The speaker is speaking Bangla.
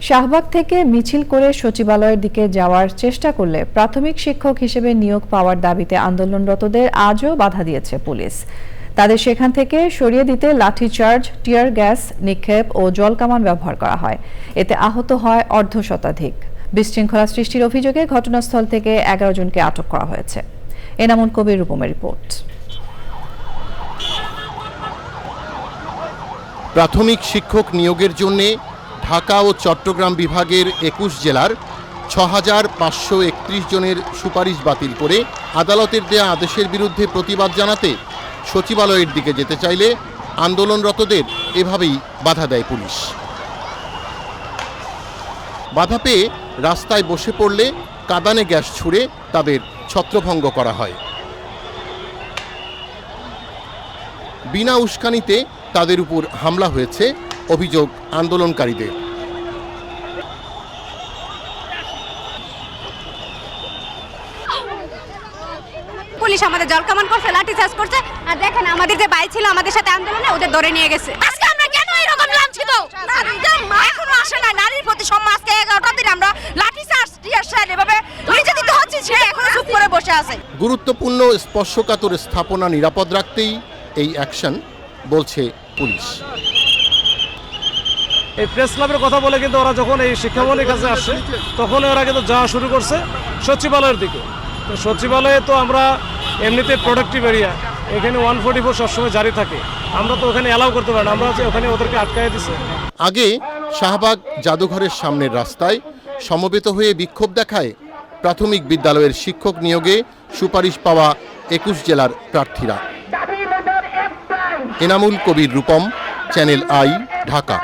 শাহবাগ থেকে মিছিল করে সচিবালয়ের দিকে যাওয়ার চেষ্টা করলে প্রাথমিক শিক্ষক হিসেবে নিয়োগ পাওয়ার দাবিতে আন্দোলনরতদের আজও বাধা দিয়েছে পুলিশ। তাদের সেখান থেকে সরিয়ে দিতে লাঠিচার্জ, টিয়ার গ্যাস, নিক্ষেপ ও জলকামান ব্যবহার করা হয়। এতে আহত হয় অর্ধ শতাধিক। বিশৃঙ্খলা সৃষ্টির অভিযোগে ঘটনাস্থল থেকে এগারো জনকে আটক করা হয়েছে। এনামুল কবির রূপমের রিপোর্ট। প্রাথমিক শিক্ষক নিয়োগের জন্য ঢাকা ও চট্টগ্রাম বিভাগের একুশ জেলার ছ হাজার পাঁচশো একত্রিশ জনের সুপারিশ বাতিল করে আদালতের দেয়া আদেশের বিরুদ্ধে প্রতিবাদ জানাতে সচিবালয়ের দিকে যেতে চাইলে আন্দোলনরতদের এভাবেই বাধা দেয় পুলিশ। বাধা পেয়ে রাস্তায় বসে পড়লে কাদানে গ্যাস ছুড়ে তাদের ছত্রভঙ্গ করা হয়। বিনা উস্কানিতে তাদের উপর হামলা হয়েছে অভিযোগ আন্দোলনকারীদের। পুলিশ আমাদের জলকামান করছে লাঠি চার্জ করছে। আর দেখেন আমাদের যে ভাই ছিল আমাদের সাথে আন্দোলনে ওদের ধরে নিয়ে গেছে। আজকে আমরা কেন এরকম লাঞ্ছিত? এখনও আসে না। নারীর প্রতি সম্মান আজকে এগারোটা দিন আমরা লাঠি চার্জ টিয়ার এভাবে নির্যাতিত হচ্ছে সে এখনও চুপ করে বসে আছে। গুরুত্বপূর্ণ স্পর্শকাতর স্থাপনা নিরাপদ রাখতেই এই অ্যাকশন বলছে পুলিশ। এই প্রেস ক্লাবের কথা বলে কিন্তু ওরা যখন এই শিক্ষামন্ত্রীর কাছে আসে তখন ওরা কিন্তু যাওয়া শুরু করছে সচিবালয়ের দিকে। তো সচিবালয়ে তো আমরা এমনিতে প্রোডাক্টিভ এরিয়া এখানে ওয়ান ফোর্টি ফোর সবসময় জারি থাকে। আমরা তো ওখানে অ্যালাউ করতে পারি না, আমরা ওখানে ওদেরকে আটকায় দিছে। আগে শাহবাগ জাদুঘরের সামনের রাস্তায় সমবেত হয়ে বিক্ষোভ দেখায় প্রাথমিক বিদ্যালয়ের শিক্ষক নিয়োগে সুপারিশ পাওয়া একুশ জেলার প্রার্থীরা। Enamul Kabir Rupam, channel I, Dhaka.